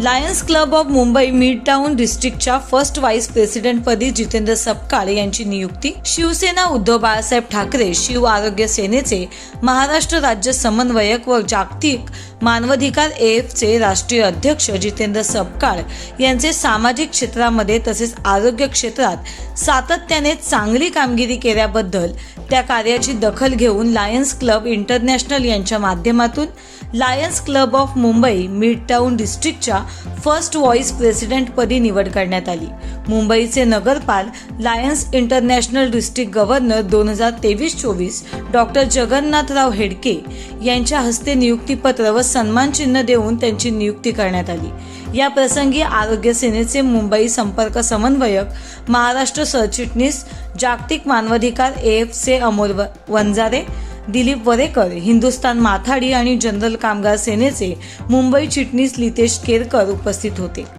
Lions club of Mumbai mid town डिस्ट्रिक्टच्या first vice प्रेसिडेंटपदी जितेंद्र सपकाळ यांची नियुक्ती. शिवसेना उद्धव बाळासाहेब ठाकरे शिव आरोग्य सेनेचे महाराष्ट्र राज्य समन्वयक व जागतिक मानवाधिकार एफचे राष्ट्रीय अध्यक्ष जितेंद्र सपकाळ यांचे सामाजिक क्षेत्रामध्ये तसेच आरोग्य क्षेत्रात सातत्याने चांगली कामगिरी केल्याबद्दल त्या कार्याची दखल घेऊन लायन्स क्लब इंटरनॅशनल यांच्या माध्यमातून Lions club of Mumbai midtown डिस्ट्रिक्टच्या first vice प्रेसिडेंटपदी निवड करण्यात आली. मुंबईचे नगरपाल लायन्स इंटरनॅशनल डिस्ट्रिक्ट गव्हर्नर दोन हजार तेवीस चोवीस डॉक्टर जगन्नाथराव हेडके यांच्या हस्ते नियुक्तीपत्र व सन्मान चिन्ह देऊन त्यांची नियुक्ती करण्यात आली. या प्रसंगी आरोग्य सेनेचे मुंबई संपर्क समन्वयक महाराष्ट्र सरचिटणीस जागतिक मानवाधिकार एफचे अमोल व- वंजारे दिलीप वरेकर हिंदुस्तान माथाडी आणि जनरल कामगार सेनेचे मुंबई चिटणीस लितेश केरकर उपस्थित होते.